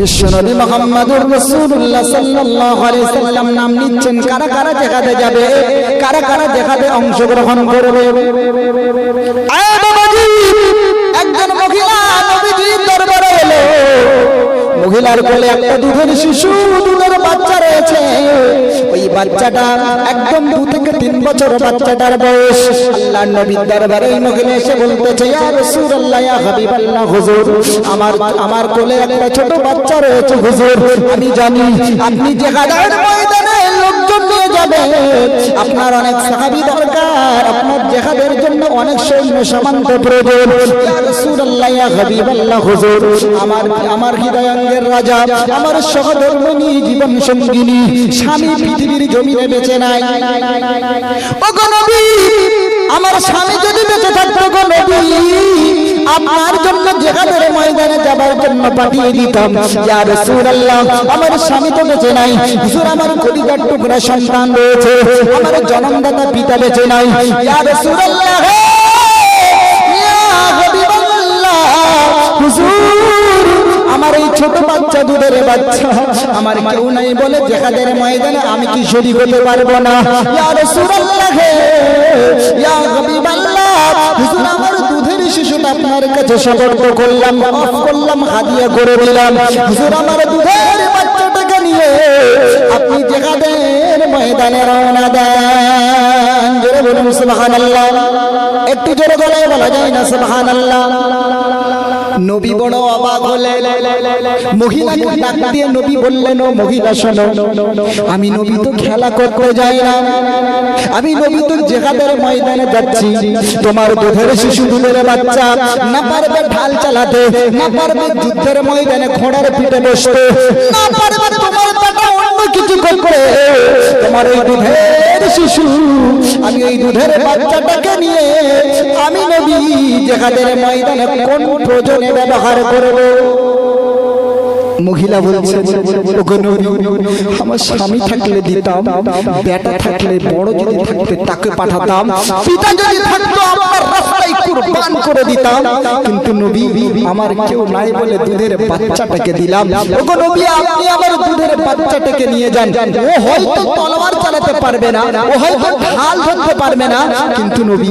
বিশ্বনবী মোহাম্মদুর রাসূলুল্লাহ সাল্লাল্লাহু আলাইহি সাল্লাম নাম নিচ্ছেন। কারা কারা দেখাতে যাবে, কারা কারা দেখাতে অংশগ্রহণ করবে? একজন মহিলা নবীজির দরবারে এলো। মহিলার কোলে একটা দুধের শিশু বাচ্চা রয়েছে। ওই বাচ্চাটা একদম দু থেকে তিন বছর বাচ্চাটার বয়স। আল্লাহ নবীর দরবারে ওই মহিলা এসে বলতেছে, ইয়া রাসূলুল্লাহ, ইয়া হাবিবাল্লাহ, হুজুর, আমার আমার কোলে একটা ছোট বাচ্চা রয়েছে, হুজুর। আমি জানি আপনি যে হাজার ময়দানে লোকজন নিয়ে যাবেন আপনার অনেক সাহাবী দরকার। আপনার জেহাদের জন্য অনেক সৈন্য সামান্ত প্রয়োজন। রাসূলুল্লাহ ইয়া হাবিবাল্লাহ হুজুর। আমার আমার হৃদয়াঙ্গের রাজা আমার সহধর্মিনী জীবন সঙ্গিনী স্বামী পৃথিবীর জমিনে বেঁচে নাই। ও নবী আমার স্বামী যদি বেঁচে থাকতো গো নবী আপনার জন্য জেহাদের ময়দানে যাবার জন্য পাঠিয়ে দিতাম। ইয়া রাসূলুল্লাহ, আমার স্বামী তো বেঁচে নাই। হুজুর, আমার কলিজার টুকরা সন্তান রয়েছে। আমার জন্মদাতা পিতা বেঁচে নাই। ইয়া রাসূলুল্লাহ আমার এই ছোট বাচ্চা দুধের বাচ্চা, আমার কেউ নাই বলে জেহাদের ময়দানে আমি কি শরীক হতে পারব না। ইয়া রাসূলুল্লাহ আমার দুধের শিশুটা আপনার কাছে সমর্প করলাম অফ করলাম, হাদিয়া করে দিলাম। হুজুর, আমার দুধের বাচ্চাটাকে নিয়ে আপনি জেহাদের ময়দানে রওনা দেন। জোরে বলুন, সুবহানাল্লাহ। একটু জোরে গলায় বলা যায় না, সুবহানাল্লাহ। নবী বড় অবাক হলেন। মহিলাকে ডাক দিয়ে নবী বললেন, ও মহিলা, শোনো, আমি নবী তো খেলা করতে যাই না। আমি নবী তো জেহাদের ময়দানে যাচ্ছি। তোমার দুধের শিশু দুধের বাচ্চা। না পারবে ঢাল চালাতে, না পারবে যুদ্ধের ময়দানে ঘোড়ার পিঠে বসতে। না পারবে তোমার কিছু তোমার ওই দুধের শিশু আমি এই দুধের বাচ্চাটাকে নিয়ে আমি নবী যেখানে ময়দানে কোন প্রয়োজনে ব্যবহার করব। মহিলা বলছে আমার স্বামী থাকলে দিতাম বেটা থাকলে বড় যদি থাকতে তাকে পাঠাতাম পিতা যদি থাকতো আমার রাস্তায় কুরবান করে দিতাম। কিন্তু নবী আমার কেউ নাই বলে দুধের বাচ্চাটাকে দিলাম। ওগো নবী আপনি আমার দুধের বাচ্চাটাকে নিয়ে যান। ও হয়তো তলোয়ার চালাতে পারবে না ও হয়তো ঢাল ধরতে পারবে না। কিন্তু নবী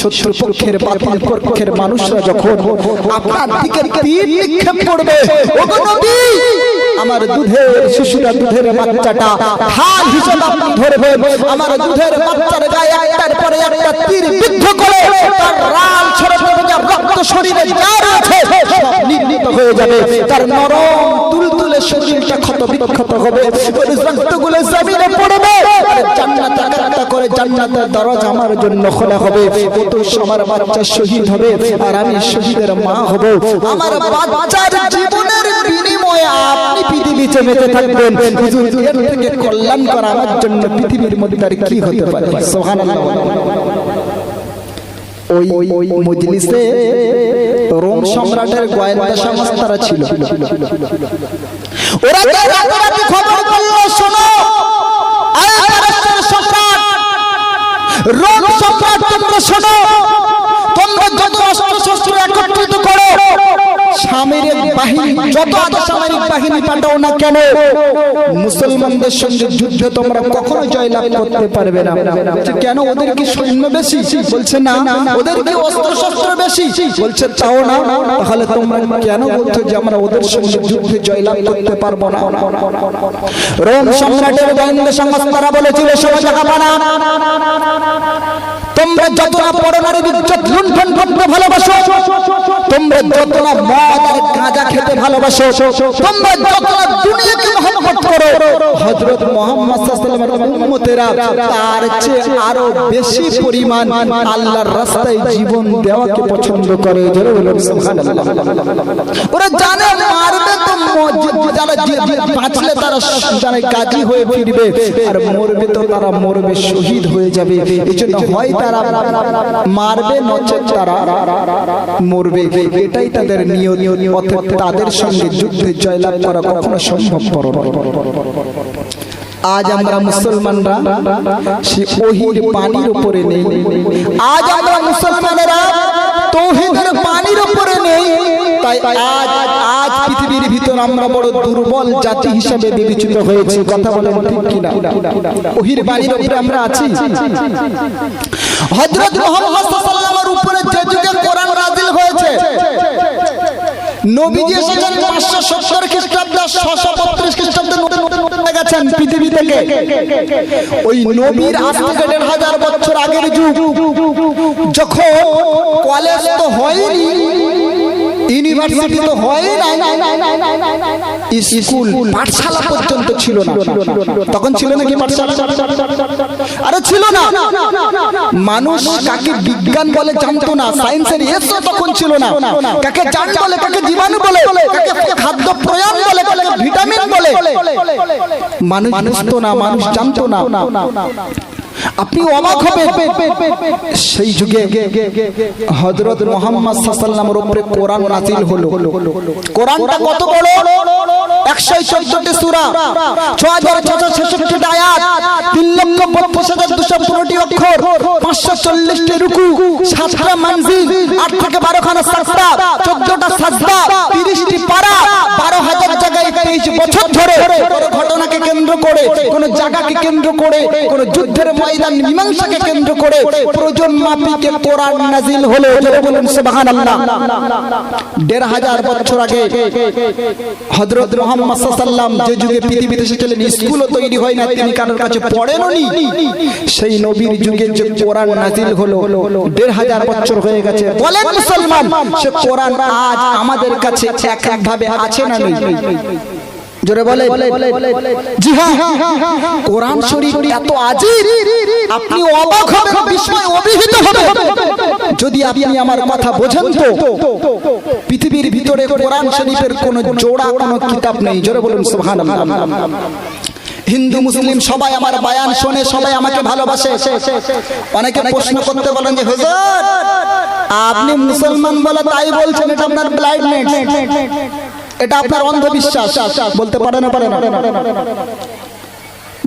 শত্রু পক্ষের বাতিল পক্ষের মানুষরা যখন আপনার দিকে তীর নিক্ষেপ করবে নবী আমার দুধের শিশুটা, দুধের বাচ্চাটা ঢাল হিসেবে আপনি ধরবেন আমার দুধের বাচ্চার গায়ে একটার পরে একটা তীর বিদ্ধ করে তার রাল ছড়ে রক্ত শরীরে যা আছে সব নির্মিত হয়ে যাবে। তার নরম, তুলতুলে শরীরটা ক্ষত বিক্ষত হবে রক্তগুলো জমিনে পড়বে। করে জান্নাতের দরজা আমার জন্য খোলা হবে। কত বাচ্চা শহীদ হবে, আর আমি শহীদের মা হব। আমার বাচ্চার জীবনের বিনিময়ে আপনি থাকবেন। হুজুর থেকে কল্যাণ করা আমার জন্য পৃথিবীর মধ্যে কি হতে পারে? ওই ওই মজলিসে রোম সম্রাটের গোয়েন্দা সংস্থারা ছিল। ওরা রাতারাতি খবর করল শোনো। সম্রাট। রোম সম্রাট তোমরা শোনো। তোমরা যত অস্ত্র শস্ত্র একত্রিত করো সামরিক বাহিনী, যত সামরিক বাহিনী পাঠাও না কেন, মুসলমানদের সঙ্গে যুদ্ধে তোমরা কখনো জয়লাভ করতে পারবে না। কেন ওদের সৈন্য বেশি? বলছে না, ওদের কি অস্ত্র বেশি? বলছে, তাও না, তাহলে তোমরা কেন বলছো যে আমরা ওদের সঙ্গে যুদ্ধে জয়লাভ করতে পারব না? রোম সম্রাটের সংস্থারা বলেছিল তোমরা বিদ্যুৎ লুণ্ঠন করতে ভালোবাসো তোমরা যত না মদ আর গাঁজা খেতে ভালোবাসো, তোমরা যত না দুনিয়াকে মহব্বত করো, হযরত মুহাম্মদ সাল্লাল্লাহু আলাইহি উম্মতেরা তার চেয়ে আরও বেশি পরিমাণ আল্লাহর রাস্তায় জীবন দেওয়াকে পছন্দ করে। বলুন, সুবহানাল্লাহ। ওরা জানে, মারবে তো যারা বাঁচলে তারা কাজী হয়ে ফিরবে, আর মরবে তো তারা মরবে, শহীদ হয়ে যাবে। এই জন্য হয় তারা মারবে, নচেত তারা মরবে। এটাই তাদের নিয়ত তাদের সঙ্গে যুদ্ধে জয়লাভ করা কখনো সম্ভবপর আজ আমরা মুসলমানরা সে ওহির পানির উপরে নেই। আজ আমরা মুসলমানেরা তৌহিদের পানির উপরে নেই। তাই আজ আজ পৃথিবীর ভিতর আমরা বড় দুর্বল জাতি হিসাবে বিবেচিত হয়েছি। কথা বলেন ঠিক কিনা? ওহির উপরে আমরা আছি। হযরত মুহাম্মদ সাল্লাল্লাহু আলাইহি উপরে যে যুগে কোরআন নাযিল হয়েছে নবীজি এসেছেন পাঁচশো সত্তর খ্রিস্টাব্দে ছশো বত্রিশ খ্রিস্টাব্দে গেছেন পৃথিবী থেকে। ওই নবীর আজ থেকে দেড় হাজার বছর আগের যুগ যখন কলেজ তো হয়নি ইউনিভার্সিটি তো হয় নাই। স্কুল পাঠশালা পর্যন্ত ছিল না। তখন ছিল নাকি পাঠশালা? আরে ছিল না। মানুষ কাকে বিজ্ঞান বলে জানতো না সায়েন্সের এসো তখন ছিল না। কাকে জান বলে কাকে জীবাণু বলে কাকে খাদ্য প্রয়াণ বলে কাকে ভিটামিন বলে। মানুষ বুঝতো না মানুষ জানতো না। আপনি অবাক হবে সেই যুগে হযরত মুহাম্মদ সাল্লাল্লাহু উপরে কোরআন নাযিল হলো। কোরআনটা কত বড়? 114টি সূরা 6666টি আয়াত 3 লক্ষ 32215টি অক্ষর 540টি রুকু 7টা মানজিল 8 থেকে 12 খানা সাজদা 14টা সাজদা 30টি পারা 12000 জায়গায় 23 বছর ঘটনাকে কেন্দ্র করে, কোন জায়গাকে কেন্দ্র করে, কোন যুদ্ধের ময়দান, মীমাংসাকে কেন্দ্র করে প্রয়োজন মাপিকে কোরআন নাজিল হলো দেড় হাজার বছর আগে হযরত মুহাম্মদ সাল্লাম যে যুগে পৃথিবীতে এসেছিলেন, স্কুলও তৈরি হয় না তিনি কারোর কাছে পড়েননি। সেই নবীর যুগে যে কোরআন নাজিল হলো, দেড় হাজার বছর হয়ে গেছে। বলেন মুসলমান, সে কোরআন আজ আমাদের কাছে এক এক ভাবে আছে না নেই? জোরে বলে জি হ্যাঁ কোরআন শরীফ এত আজিব। আপনি অবাক হবেন বিস্ময় অভিহিত হবেন। যদি আপনি আমার কথা বোঝেন তো পৃথিবীর ভিতরে কোরআন শরীফের কোন জোড়া কোনো কিতাব নেই। জোরে বলুন সুবহানাল্লাহ। হিন্দু মুসলিম সবাই আমার বায়ান শোনে সবাই আমাকে ভালোবাসে। অনেকে প্রশ্ন করতে বলেন যে হুজুর আপনি মুসলমান বলে তাই বলছেন এটা আপনার ব্লাইন্ডনেস এটা আপনার অন্ধবিশ্বাস। বলতে পারে না পারে না।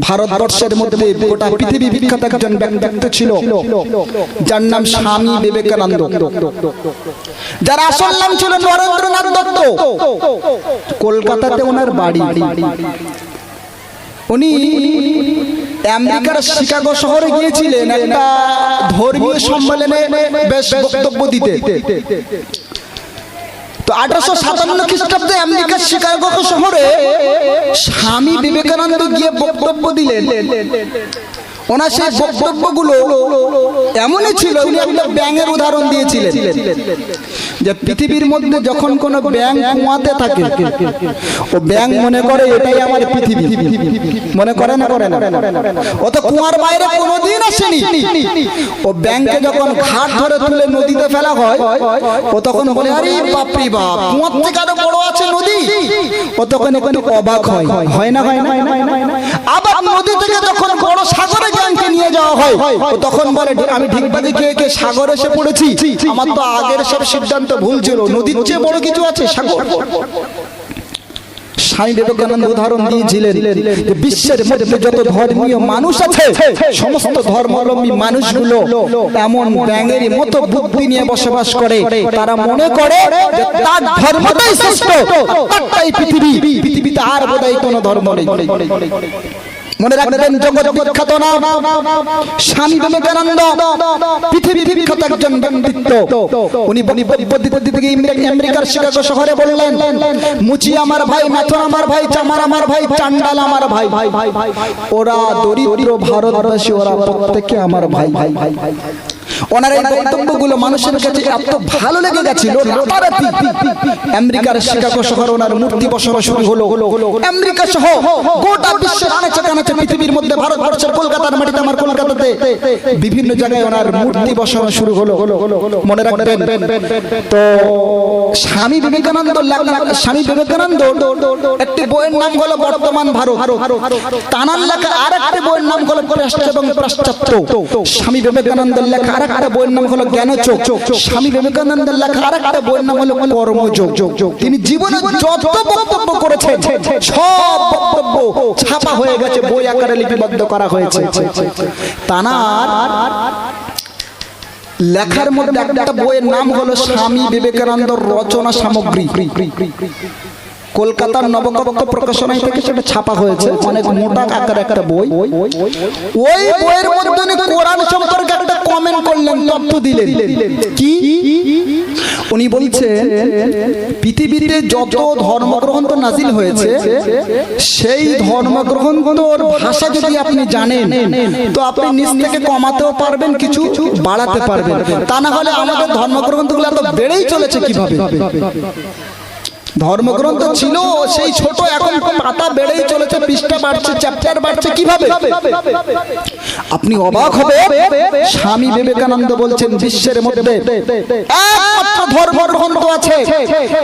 ভারতবর্ষের মধ্যে গোটা পৃথিবী বিখ্যাত একজন ব্যক্তি ছিল। যার নাম স্বামী বিবেকানন্দ। যার আসল নাম ছিল নরেন্দ্রনাথ দত্ত। কলকাতাতে ওনার বাড়ি। উনি আমেরিকার শিকাগো শহরে গিয়েছিলেন একটা ধর্মীয় সম্মেলনে বেশ বক্তব্য দিতে। তো আঠারোশো সাতান্ন খ্রিস্টাব্দে আমেরিকার শিকাগো শহরে স্বামী বিবেকানন্দ গিয়ে বক্তব্য দিলেন। ওনার সেই বক্তব্যগুলো এমনই ছিল উনি একটা ব্যাঙের উদাহরণ দিয়েছিলেন। যে পৃথিবীর মধ্যে যখন কোনো ব্যাং কুয়াতে থাকে ও ব্যাং মনে করে এটাই আমার পৃথিবী। মনে করে না করে না ও তো কুয়ার বাইরে কোনোদিন আসেনি। ও ব্যাংকে যখন ঘাট ধরে তুলে নদীতে ফেলা হয় ও তখন বলে আরে বাপরি বাপ কুয়ার থেকে আরও বড় আছে নদী? ও তখন একটু অবাক হয়। হয় না হয় না। আবার নদী থেকে যখন বড় সাগরে জ্ঞানকে নিয়ে যাওয়া হয় তখন বলে আমি ঠিকভাবে গিয়ে গিয়ে সাগর এসে পড়েছি? আমার তো আগের সব সিদ্ধান্ত ভুল ছিল। নদীর চেয়ে বড় কিছু আছে? সাগর। স্বামী বিবেকানন্দ উদাহরণ দিয়েছিলেন যে বিশ্বের মধ্যে যত ধর্মীয় মানুষ আছে, সমস্ত ধর্মাবলম্বী মানুষগুলো এমন ব্যাঙের মতো বুদ্ধি নিয়ে বসবাস করে। তারা মনে করে যে তার ধর্মটাই শ্রেষ্ঠ তারটাই পৃথিবী। পৃথিবীতে আর বোধহয় কোনো ধর্ম নেই। মনে রাখবেন জগৎ বিখ্যাত নাম। স্বামী বিবেকানন্দ পৃথিবী বিখ্যাত একজন ব্যক্তিত্ব। উনি থেকে আমেরিকার শিকাগো শহরে বললেন মুচি আমার ভাই মাথন আমার ভাই চামার আমার ভাই চান্ডাল আমার ভাই। ওরা দরিদ্র ভারতবাসী ওরা প্রত্যেকে আমার ভাই ভাই ভাই ভাই। ওনার এই বক্তব্যগুলো মানুষের কাছে এত ভালো লেগে গেছিল রাতারাতি আমেরিকার শিকাগো শহর ওনার মূর্তি বসানো শুরু হলো। আমেরিকা সহ গোটা বিশ্বের আনাচে কানাচে পৃথিবীর মধ্যে ভারতবর্ষের কলকাতার মাটিতে আমার কলকাতাতে বিভিন্ন জায়গায় ওনার মূর্তি বসানো শুরু হলো। মনে রাখবেন, তো স্বামী বিবেকানন্দ স্বামী বিবেকানন্দ একটি বইয়ের নাম হলো বর্তমান ভারত। তানার লেখা আর একটি বইয়ের নাম হলো এবং পাশ্চাত্য স্বামী লেখা একটা বইয়ের নাম হলো জ্ঞানচোখ স্বামী বিবেকানন্দের লেখা আর একটা বইয়ের নাম হলো কর্মযোগ তিনি জীবনে যত বক্তব্য করেছেন সব বক্তব্য ছাপা হয়ে গেছে বই আকারে লিপিবদ্ধ করা হয়েছে। তানার লেখার মধ্যে একটা বইয়ের নাম হলো স্বামী বিবেকানন্দ রচনা সামগ্রী। কলকাতার নবকত্ব প্রকাশনায় থেকে সেটা ছাপা হয়েছে। অনেক মোটা আকার একটা বই। ওই বইয়ের মধ্যে উনি কোরআন সম্পর্কে একটা কমেন্ট করলেন তথ্য দিলেন। কি? উনি বলছেন পৃথিবীতে যত ধর্মগ্রন্থ নাজিল হয়েছে সেই ধর্মগ্রন্থর ভাষা যদি আপনি জানেন তো আপনি নিজ থেকে কমাতেও পারবেন কিছু বাড়াতে পারবেন। তা না হলে আমাদের ধর্মগ্রন্থগুলো এত বেড়েই চলেছে কীভাবে? ধর্মগ্রন্থ ছিল, সেই ছোট এখন পাতা বেড়েই চলেছে, পৃষ্ঠা বাড়ছে চ্যাপ্টার বাড়ছে, কীভাবে? আপনি অবাক হবে, স্বামী বিবেকানন্দ বলছেন, বিশ্বের মধ্যে আছে,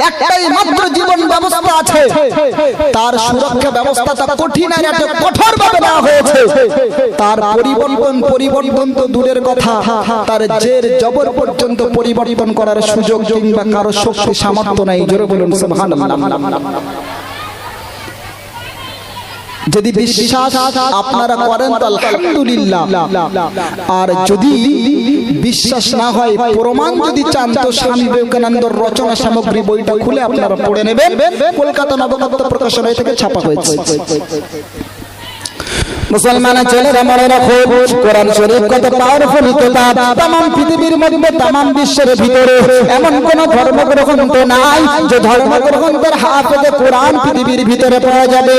একটাই মাত্র জীবন ব্যবস্থা আছে। তার সুরক্ষা কঠিন আর কঠোর ভাবে হয়েছে। তার পরিবর্তন পরিবর্তন তো দূরের কথা। তার জের জবর পর্যন্ত পরিবর্তন করার সুযোগ কিংবা কারও শক্তি, সামর্থ্য নাই। জোরে বলুন, সুবহানাল্লাহ। যদি বিশ্বাস আপনারা করেন, তো আলহামদুলিল্লাহ। আর যদি বিশ্বাস না হয়, প্রমাণ যদি চান, তো স্বামী বিবেকানন্দর রচনা সামগ্রী বইটা খুলে আপনারা পড়ে নেবেন। কলকাতা নবগত প্রকাশনায় থেকে ছাপা হয়েছে। মুসলমানের ছেলেরা মনে রাখো কোরআন শরীফ কত পাওয়ারফুল কিতাব। তাম পৃথিবীর মধ্যে তাম বিশ্বের ভিতরে এমন কোন ধর্মগ্রন্থ নাই যে ধর্মগ্রন্থের হাতে কোরআন পৃথিবীর ভিতরে পাওয়া যাবে।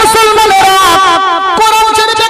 মুসলমানেরা, কোরআন শরীফ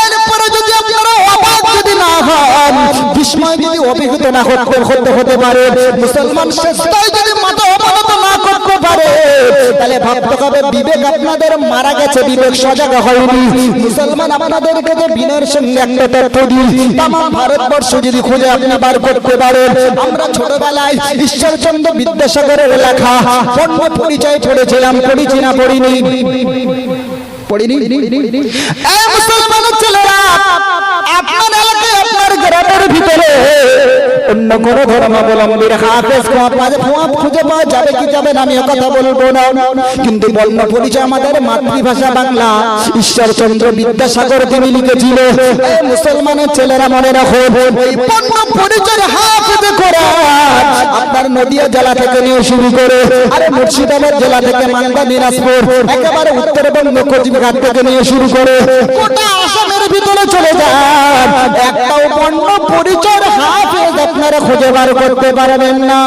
হন বিস্ময় যদি অভিভূত না হতে হতে হতে পারে, মুসলমান যদি অবনত না করতে পারে, তাহলে ভাবতে হবে বিবেক আপনাদের মারা গেছে, বিবেক সজাগ হয়নি। মুসলমান বিনয়ের সঙ্গে একটা তথ্য ভারতবর্ষ যদি খুঁজে আপনি বার করতে পারেন, আমরা ছোটবেলায় ঈশ্বরচন্দ্র বিদ্যাসাগরের লেখা পণ্য পরিচয় পড়েছিলাম, পড়িছি না পড়িনি? পড়িনি? ছেলেরা আপনার এলাকায়, আপনার গ্রামের ভিতরে অন্য কোন ধর্মাবলম্বীর হাফেজ খুঁজে পাওয়া যাবে কি যাবে আমি কথা বলব না। কিন্তু বর্ণ পরিচয় আমাদের মাতৃভাষা বাংলা। ঈশ্বরচন্দ্র বিদ্যাসাগর তিনি লিখেছিল মুসলমানের ছেলেরা মনে রাখো পণ্য পরিচয় হাফেজ কোরআন। আপনার নদিয়া জেলা থেকে নিয়ে শুরু করে, আরে মুর্শিদাবাদ জেলা থেকে মালদা, দিনাজপুর, একেবারে উত্তরবঙ্গ কোচবিহার থেকে নিয়ে শুরু করে, গোটা আসামের ভিতরে চলে যান পরিচয় হাফেজ আপনারা খুঁজে বার করতে পারবেন না।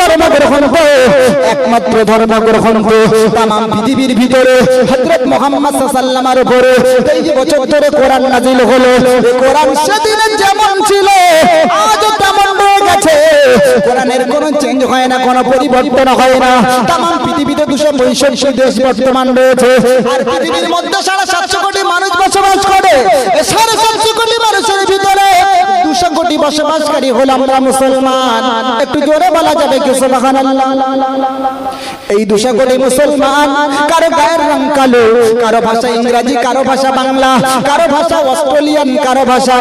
ধর্ম গ্রহণ একমাত্র ধর্ম গ্রহণ পৃথিবীর ভিতরে হযরত মুহাম্মদ ধরে কোরআন নাজিল হলো কোরআন যেমন ছিল, আজও তেমন গেছে কোরআনের কোনো চেঞ্জ হয় না, কোনো পরিবর্তন হয় না। তাম পৃথিবীতে দুশো পঁয়ষট্টি দেশ বর্তমান রয়েছে। আর পৃথিবীর মধ্যে সাড়ে সাতশো কোটি মানুষ বসবাস করে। সাড়ে সাতশো কোটি মানুষের ভিতরে দুশো কোটি বসবাসকারী হলো আমরা মুসলমান। একটু জোরে বলা যাবে কি, সুবহানাল্লাহ? এই দুশো কোটি মুসলমান, কারও গায়ের রং কালো, কারও ভাষা ইংরেজি, কারও ভাষা বাংলা, কারও ভাষা অস্ট্রেলিয়ান, কারও ভাষা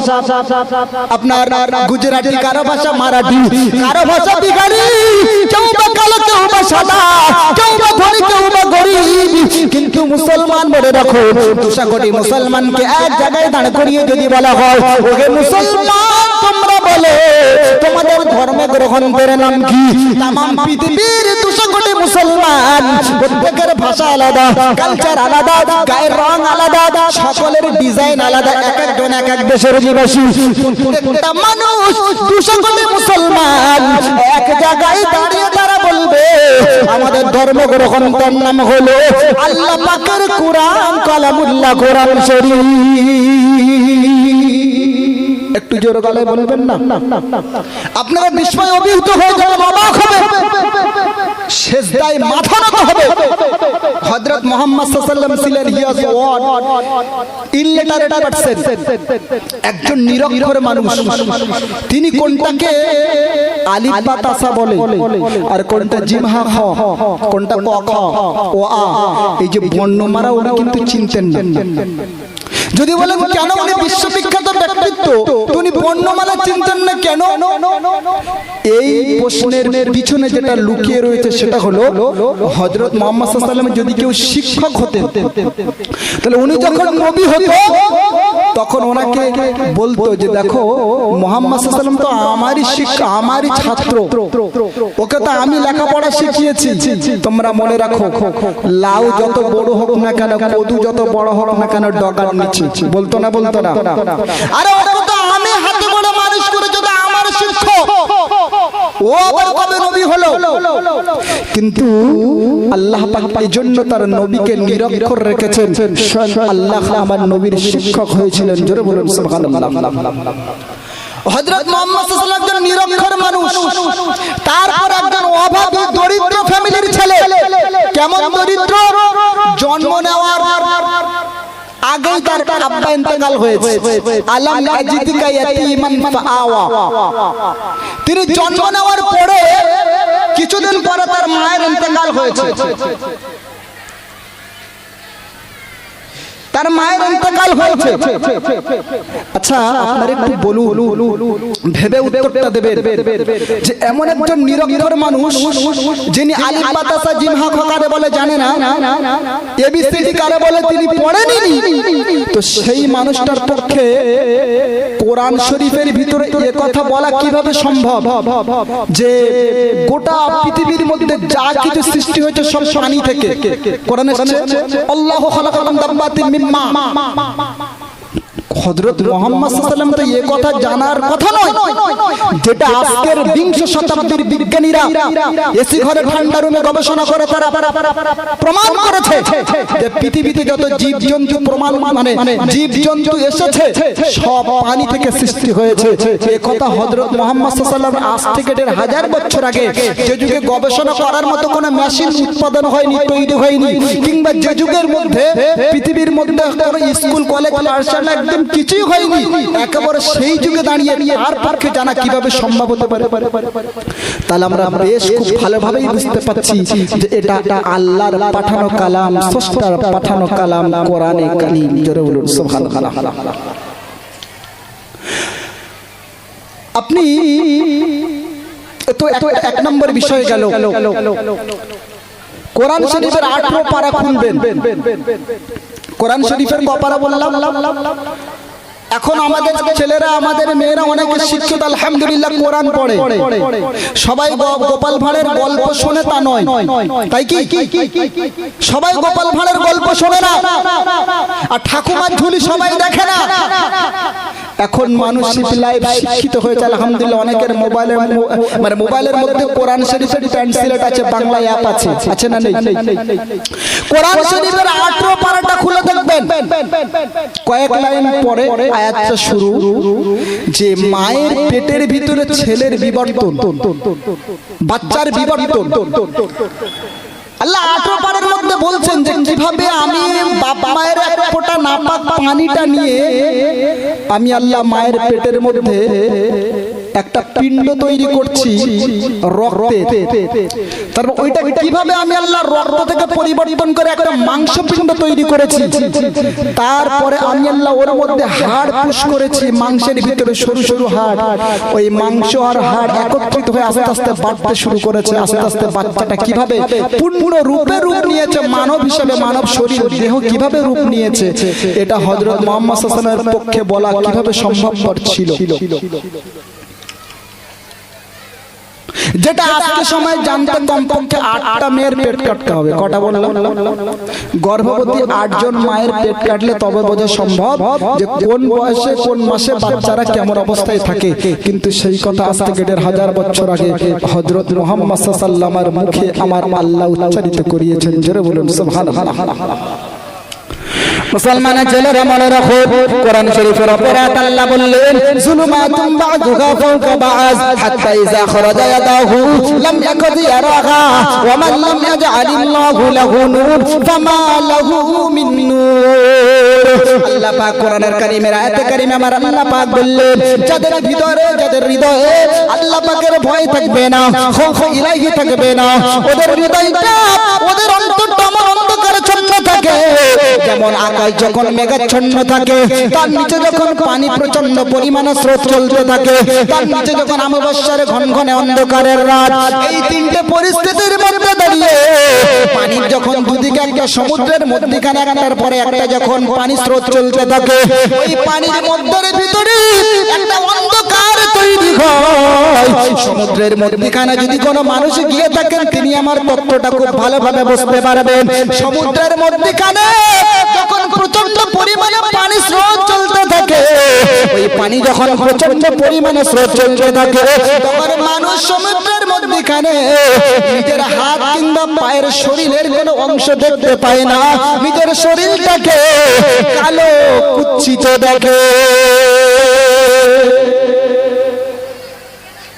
আপনার গুজরাটি, কারও ভাষা মারাঠি, কারও ভাষা বিহারি। কেউ বা কালো, কেউ বা সাদা, কেউ বা ধনী, কেউ বা গরিব। কিন্তু মুসলমান বলে রাখো দুশো কোটি মুসলমানকে এক জায়গায় দাঁড় করিয়ে যদি বলা হয় ওকে মুসলমান, তোমরা বলে, তোমাদের ধর্ম গ্রহণ করে নাম কি? তাম পৃথিবীর দুশো কোটি মুসলমান, প্রত্যেকের ভাষা আলাদা কালচার আলাদা, গায়ের রং আলাদা, সকলের ডিজাইন আলাদা, এক একজন, এক এক দেশের অধিবাসী। মানুষ মুসলমান। এক জায়গায় দাঁড়িয়ে তারা বলবে, আমাদের ধর্ম গ্রহণ নাম হলো আল্লাহ পাকের কোরআন, কালামুল্লাহ কোরআন শরীফ। একটু জোর গলায় বলবেন না? আপনারা বিস্ময় অভিভূত হয়ে যাবেন, অবাক হবে শেষদায় মাথা নত হবে। হযরত মুহাম্মদ সাল্লাল্লাহু আলাইহি ছিলেন he was what illiterate person একজন নিরক্ষর মানুষ। তিনি কোনটাকে আলিফ বা তাসা বলে, আর কোনটা জিম হা খ, কোনটা ক খ, ও আ, এই যে বর্ণমালা উনি কিন্তু চিনতেন না। যদি বলেন কেন উনি বিশ্ববিখ্যাত ব্যক্তিত্ব? উনি বর্ণমালা চিনতেন না কেন? এই প্রশ্নের পিছনে যেটা লুকিয়ে রয়েছে সেটা হলো হজরত মোহাম্মদ যদি কেউ শিক্ষক হতে তাহলে উনি যখন নবী হতো তখন ওনাকে বলতো যে দেখো, মোহাম্মদ তো আমারই শিক্ষা, আমারই ছাত্র। ওকে তো আমি লেখাপড়া শিখিয়েছি। তোমরা মনে রাখো, লাউ যত বড় হোক না কেন, কদু যত বড় হোক না কেন, ডগার নিচে। বলতো না বলতো না? আরে ও আবার কবে নবী হলো? কিন্তু আল্লাহ পাক এই জন্য তার নবীকে নিরক্ষর রেখেছেন। আল্লাহ আমার নবীর শিক্ষক হয়েছিলেন। জোরে বলুন, সুবহানাল্লাহ। হযরত মুহাম্মদ সাল্লাল্লাহু আলাইহি নিরক্ষর মানুষ। তারপর একজন অভাবী দরিদ্র ফ্যামিলির ছেলে। কেমন দরিদ্র? জন্ম নেওয়ার আগেই তার আব্বা ইন্তেকাল হয়েছে। আলাম আজিদিকা ইয়াতীমান ফাআওয়া। তিনি জন্ম নেওয়ার পরে কিছুদিন পরে তার মায়ের ইন্তেকাল হয়েছে। তার মায়ের ইন্তেকাল হয়েছে। আচ্ছা আপনার একটু বলুন, ভেবে উত্তরটা দেবেন। যে এমন একজন নিরক্ষর মানুষ, যিনি আলিফ বাতাসা জিমহা খকারে বলে জানে না এবিসিডি কারে বলে তিনি পড়েনি তো সেই মানুষটার পক্ষে কোরআন শরীফের ভিতরে এ কথা বলা কীভাবে সম্ভব? যে গোটা পৃথিবীর মধ্যে যা কিছু সৃষ্টি হয়েছে সব পানি থেকে। কোরআন আল্লাহ খালাকালাম দাব্বাতিন 骂骂骂。骂骂 হযরত মুহাম্মদ তো কথা জানার কথা নয় যেটা আজকের বিংশ শতাব্দীর বিজ্ঞানীরা এসি ঘরে ঠান্ডা রুমে গবেষণা করে তারা প্রমাণ করেছে যে পৃথিবীতে যত জীব জন্তু প্রমাণ মানে জীব জন্তু এসেছে সব পানি থেকে সৃষ্টি হয়েছে। কথা হযরত মুহাম্মদ আজ থেকে দেড় হাজার বছর আগে যে যুগে গবেষণা করার মতো কোনো মেশিন উৎপাদন হয়নি তৈরি হয়নি কিংবা যে যুগের মধ্যে পৃথিবীর মধ্যে স্কুল কলেজ পাঠশালা একদম কিছুই হয়নি, একেবারে সেই যুগে দাঁড়িয়ে আর পক্ষে জানা কীভাবে সম্ভব হতে পারে। তাহলে আমরা বেশ খুব ভালোভাবেই বুঝতে পারছি যে এটা আল্লাহর পাঠানো কালাম স্রষ্টার পাঠানো কালাম, কোরআনে কালিম জোরে বলুন, সুবহানাল্লাহ। আপনি তো তো এক নম্বর বিষয় গেল। কোরআন শরীফের আঠারো পারা খুলবেন। কোরআন শরীফের কপারা বললাম এখন আমাদের ছেলেরা আমাদের মেয়েরা অনেকে শিক্ষিত আলহামদুলিল্লাহ কোরআন পড়ে। সবাই গোপাল ভাঁড়ের গল্প শোনে তা নয়। তাই কি? সবাই গোপাল ভাঁড়ের গল্প শোনে না। আর ঠাকুমার ঝুলি সবাই দেখে না। এখন মানুষ লাইভ শিক্ষিত হয়েছে। আলহামদুলিল্লাহ অনেকের মোবাইলে মানে মোবাইলের মধ্যে কোরআন শরীফের ট্রান্সলেট আছে। বাংলা অ্যাপ আছে আছে। না নেই কোরআন শরীফের আঠারো পারাটা খুলে দেখবেন। কয়েক লাইন পরে আয়াতটা শুরু, যে মায়ের পেটের ভিতরে ছেলের বিবর্তন, বাচ্চার বিবর্তন। আল্লাহ আঠারো পারের মধ্যে বলছেন যে কীভাবে আমি বাপ মায়ের এক ফোঁটা নাপাক পানিটা নিয়ে আমি আল্লাহ মায়ের পেটের মধ্যে একটা পিণ্ড তৈরি করছি রক্তে। তারপর ওইটা কীভাবে আমি আল্লাহ রক্ত থেকে পরিবর্তন করে একটা মাংস পিণ্ড তৈরি করেছি? তারপরে আমি আল্লাহ ওর মধ্যে হাড় পুশ করেছি, মাংসের ভিতরে সরু সরু হাড়। ওই মাংস আর হাড় একত্রিত হয়ে আস্তে আস্তে বাড়তে শুরু করেছে। আস্তে আস্তে বাচ্চাটা কীভাবে পূর্ণ রূপে রূপ নিয়েছে, মানব হিসেবে, মানব শরীর, দেহ কীভাবে রূপ নিয়েছে, এটা হজরত মোহাম্মদ ওয়াসাল্লামের পক্ষে বলা কীভাবে সম্ভবপর ছিল? যেটা আজকে সময় জানতে কমপক্ষে আটটা মেয়ের পেট কাটতে হবে। কটা বললাম? গর্ভবতী আটজন মায়ের পেট কাটলে তবে বোঝা সম্ভব যে কোন বয়সে, কোন মাসে বাচ্চারা কেমন অবস্থায় থাকে। কিন্তু সেই কথা আজ থেকে দেড় হাজার বছর আগে হজরত মোহাম্মদ সাল্লামার মুখে আমার আল্লাহ উচ্চারিত করিয়েছেন। জোরে বলুন, সুবহানাল্লাহ। মুসলমানের ছেলেরা মনে রাখো কোরআন শরীফের অপরাধ আল্লাহ বললেন, জুলুমাতুম বা'দুহা ফাওকা হাত্তা ইযা খরাজা ইয়াদাহু, লাম ইয়াকুদ ইয়ারাহা, ওয়া মান লাম ইয়াজআলিল্লাহু লাহু নূর, ফামা লাহু মিন নূর। আল্লাহ পাক কোরআনের কারীমের আয়াতে কারীমে আমার আল্লাহ পাক বললেন, যাদের ভিতরে যাদের হৃদয়ে আল্লাহ পাকের ভয় থাকবে না খৌফ ইলাহি থাকবে না, ওদের হৃদয়টা ওদের অন্তরটা আমার অন্ধকারে ছন্ন থাকে। যেমন আকাশ যখন মেঘাচ্ছন্ন থাকে, তার নিচে যখন পানি প্রচণ্ড পরিমাণে স্রোত চলতে থাকে, তার নিচে যখন অমাবস্যার ঘন ঘনে অন্ধকারের রাত, এই তিনটে পরিস্থিতির মধ্যে দাঁড়িয়ে পানির যখন দুদিকে একটা সমুদ্রের মধ্যখানে, একটার পরে একটা যখন পানি স্রোত চলতে থাকে ওই পানির মধ্যের ভিতরে একটা অন্ধকার তৈরি হয়। সমুদ্রের মধ্যখানে যদি কোনো মানুষ গিয়ে থাকেন, তিনি আমার তত্ত্বটা খুব ভালোভাবে বুঝতে পারবেন। সমুদ্রের মধ্যখানে যখন প্রচণ্ড পরিমাণে পানি স্রোত চলতে থাকে, ওই পানি যখন প্রচণ্ড পরিমাণে স্রোত চলতে থাকে, তখন মানুষ সমুদ্রের মধ্যখানে নিজের হাত কিংবা পায়ের শরীরের কোনো অংশ দেখতে পায় না। নিজের শরীরটাকে কালো কুচ্ছিত দেখে।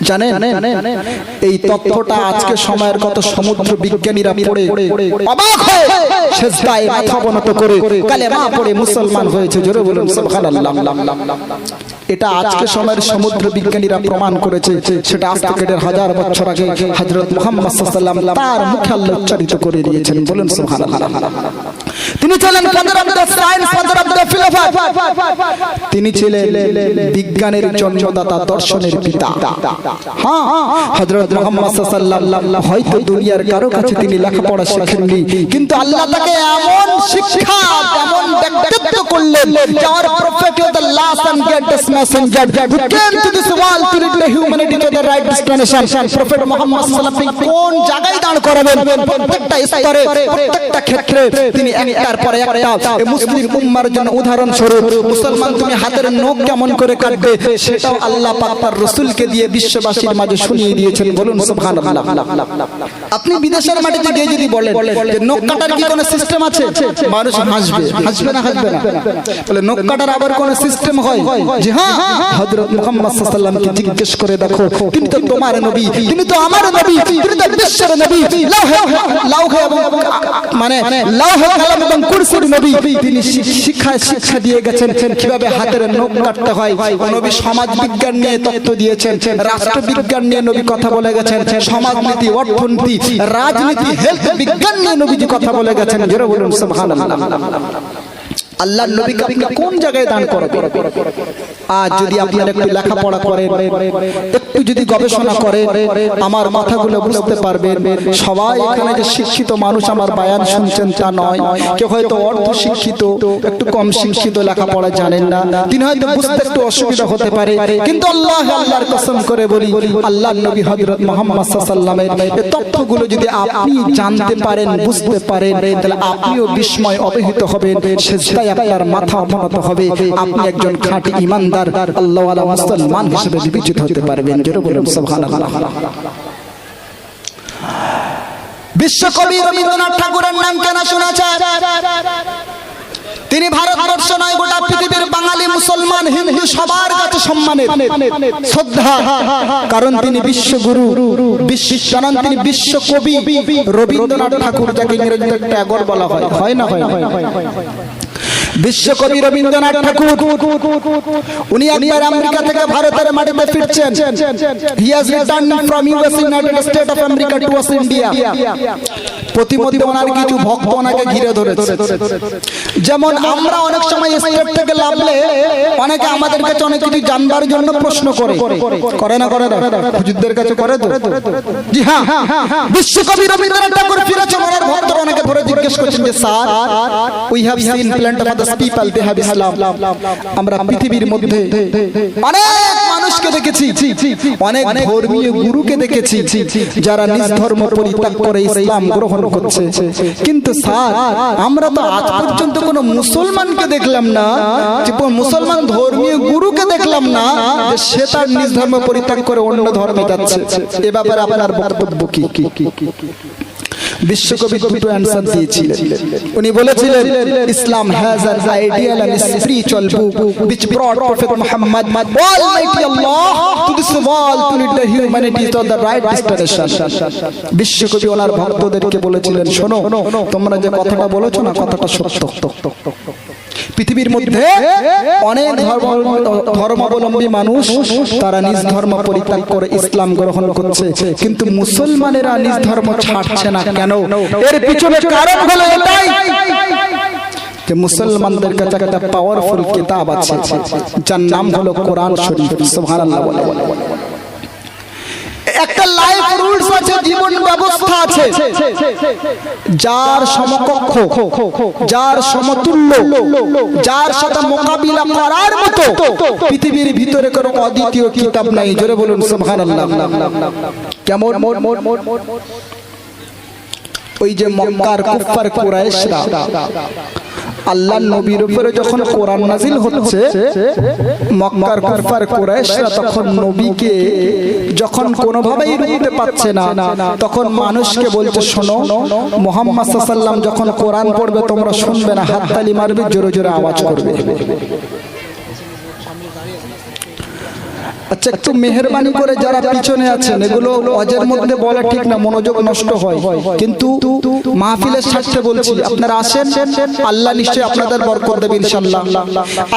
জানেন এই তত্ত্বটা আজকে সময়ের কত সমুদ্র বিজ্ঞানীরা পড়ে অবাক হয়ে সেজদায় মাথা অবনত করে পড়ে মুসলমান হয়েছে। জোরে বলুন, সুবহানাল্লাহ। এটা আজকে সময়ের সমুদ্র বিজ্ঞানীরা প্রমাণ করেছে সেটা আজ থেকে হাজার বছর আগে হযরত মুহাম্মদ তার মুখে আল্লাহ উচ্চারিত করে দিয়েছেন বলুন সুবহানাল্লাহ। তিনি ছিলেন father of the science father of the philosopher তিনি ছিলেন বিজ্ঞানের জন্মদাতা দর্শনের পিতা। হ্যাঁ হযরত মুহাম্মদ সাল্লাল্লাহু হয়তো দুনিয়ার কারও কাছে তিনি লেখাপড়া শিখেননি কিন্তু আল্লাহ তাকে এমন শিক্ষা এমন ব্যক্তিত্ব করলেন। যে our prophet was the last and greatest messenger who came to this world to lead the humanity to the right destination prophet Muhammad সাল্লাল্লাহু আলাইহি কোন জায়গায় দাঁড় করাবেন? প্রত্যেকটা স্তরে, প্রত্যেকটা ক্ষেত্রে তিনি একটার পরে একটা মুসলিম উম্মার জন্য উদাহরণ স্বরূপ মুসলমান তুমি হাতের নখ কেমন করে কাটবে সেটাও আল্লাহ পাক তার রাসূলকে দিয়ে বিশ্ববাসীর মাঝে শুনিয়ে দিয়েছেন। বলুন, সুবহানাল্লাহ। আপনি বিদেশের মাটিতে গিয়ে যদি বলেন যে নখ কাটার কি কোনো সিস্টেম আছে? মানুষ হাসবে। হাসবে না। হাসবে না। আবার কোনো সিস্টেম হয়? যে হ্যাঁ হযরত মুহাম্মদ সাল্লাল্লাহু জিজ্ঞেস করে দেখো তো তোমার নবী তো আমার নবী তো বিশ্বের নবী মানে কালাম এবং কুরসির নবী। তিনি শিক্ষা শিক্ষা দিয়ে গেছেন, কীভাবে হাতের নখ কাটতে হয়? নবী সমাজ বিজ্ঞান নিয়ে তথ্য দিয়েছেন রাষ্ট্র বিজ্ঞান নিয়ে নবী কথা বলে গেছেন, সমাজনীতি, অর্থনীতি, রাজনীতি হেলথ বিজ্ঞান নিয়ে নবীজি কথা বলে গেছেন। জোরে বলুন, সুবহানাল্লাহ। আল্লাহ নবীকে আপনি কোন জায়গায় দান আজ যদি আপনারা একটু লেখাপড়া করেন একটু যদি গবেষণা করেন আমার মাথাগুলো বুঝতে পারবেন সবাই এখানে যে শিক্ষিত মানুষ আমার বায়ান শুনছেন তা নয়। কেউ হয়তো অর্ধ শিক্ষিত একটু কম শিক্ষিত লেখাপড়া জানেন না। তিনি হয়তো বুঝতে একটু অসুবিধা হতে পারে। কিন্তু আল্লাহ আল্লাহর কসম করে বলি আল্লাহ নবী হযরত মুহাম্মদ সাল্লাল্লাহু আলাইহি এই তথ্যগুলো যদি আপনি জানতে পারেন বুঝতে পারেন তাহলে আপনিও বিস্ময় অবহিত হবেন সেজদায় আপনার মাথা অবনত হবে। আপনি একজন খাঁটি ইমানদার আল্লাহ ওয়ালা মুসলমান হিসেবে বিবেচিত হতে পারবেন। জোরে বলুন, সুবহানাল্লাহ। বিশ্বকবি রবীন্দ্রনাথ ঠাকুরের নাম কেন শোনাছে তিনি ভারতবর্ষ নয়, গোটা পৃথিবীর বাঙালি মুসলমান, হিন্দু সবার কাছে সম্মানের শ্রদ্ধা, কারণ তিনি বিশ্বগুরু বিশ্ব কারণ তিনি বিশ্বকবি। রবীন্দ্রনাথ ঠাকুর যাকে ইংরেজিতে ট্যাগর বলা হয় হয় না হয় না? বিশ্বকবি রবীন্দ্রনাথ ঠাকুর, উনি একবার আমেরিকা থেকে ভারতের মাটিতে ফিরছেন। He has return from US United State of America to us India প্রতিমধ্যে ওনার কিছু ভক্ত ওনাকে ঘিরে ধরেছে। যেমন আমরা অনেক সময় স্টেট থেকে লাভলে অনেকে আমাদের কাছে অনেক কিছু জানবার জন্য প্রশ্ন করে। করে না করে না। হুজুরদের কাছে করে তো? জি হ্যাঁ। বিশ্বকবি রবীন্দ্রনাথ ঠাকুর ফিরেছেন ওনার ভক্তরা অনেকে জিজ্ঞেস করছেন যে, sir we have seen plant of others people they have Islam আমরা পৃথিবীর মধ্যে অনেক মানুষকে দেখেছি, অনেক ধর্মীয় গুরুকে দেখেছি, যারা নিজ ধর্ম পরিত্যাগ করে ইসলাম গ্রহণ করছে। কিন্তু, স্যার, আমরা তো আজ পর্যন্ত কোনো মুসলমানকে দেখলাম না, যে মুসলমান ধর্মীয় গুরুকে দেখলাম না সে তার নিজ ধর্ম পরিত্যাগ করে অন্য ধর্মে যাচ্ছে। এ ব্যাপারে আপনার বক্তব্য কি? বিশ্বকবি দুটো অ্যান্সার দিয়েছিলেন। উনি বলেছিলেন, Islam has an ideal and spiritual book which brought prophet muhammad, almighty allah, to this world to lead the humanity to the right destination. বিশ্বকবি ওনার ভক্তদেরকে বলেছিলেন, শোনো, তোমরা যে কথাটা বলেছ না, কথাটা সত্য। পৃথিবীর মধ্যে অনেক ধর্ম ধর্মাবলম্বী মানুষ তারা নিজ ধর্ম পরিত্যাগ করে ইসলাম গ্রহণ করছে। কিন্তু মুসলমানেরা নিজ ধর্ম ছাড়ছে না কেন? এর পিছনে কারণ হলো এটাই যে মুসলমানদের কাছে একটা পাওয়ারফুল কিতাব আছে যার নাম হলো কোরআন শরীফ। সুবহানাল্লাহ বলে। একটা লাইফ রুলস আছে, জীবন ব্যবস্থা আছে। যার সমকক্ষ, যার সমতুল্য, যার সাথে মোকাবিলা করার মতো পৃথিবীর ভিতরে কোনো অদ্বিতীয় কিতাব নাই। জোরে বলুন, সুবহানাল্লাহ। কেমন? ওই যে মক্কার কুফার কুরাইশরা আল্লাহ নবীর উপরে যখন কোরআন নাজিল হচ্ছে মক্কার কুফার কুরাইশরা তখন নবীকে যখন কোনোভাবেই রুখতে পারছে না তখন মানুষকে বলছে শোনো মোহাম্মদ সাল্লাম যখন কোরআন পড়বে তোমরা শুনবে না হাততালি মারবে জোরে জোরে আওয়াজ করবে। আচ্ছা একটু মেহরবানি করে যারা পিছনে আছেন, এগুলো অজের মধ্যে বলা ঠিক না, মনোযোগ নষ্ট হয়। কিন্তু মাহফিলের স্বার্থে বলছি, আপনারা আসেন, আল্লাহ নিশ্চয়ই আপনাদের বরকত দেবে ইনশাআল্লাহ।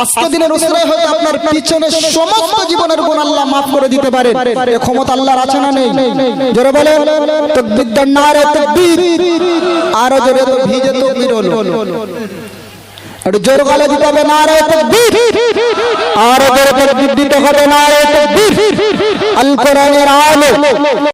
আজকে দিনের উসরায় হয়তো আপনার পিছনে সমস্ত জীবনের গুণ আল্লাহ মাফ করে দিতে পারে এ ক্ষমতা আল্লাহর আছে না নেই? জোরে বলে তাকবীর দেন নারে তাকবীর, আরও জোরে তো ভিজে তাকবীর হলো। একটু জোর গলা দিতে হবে নারে তাকবীর। আরও জোরে দিতে হবে নারে তাকবীর। আল কোরআনের আলো।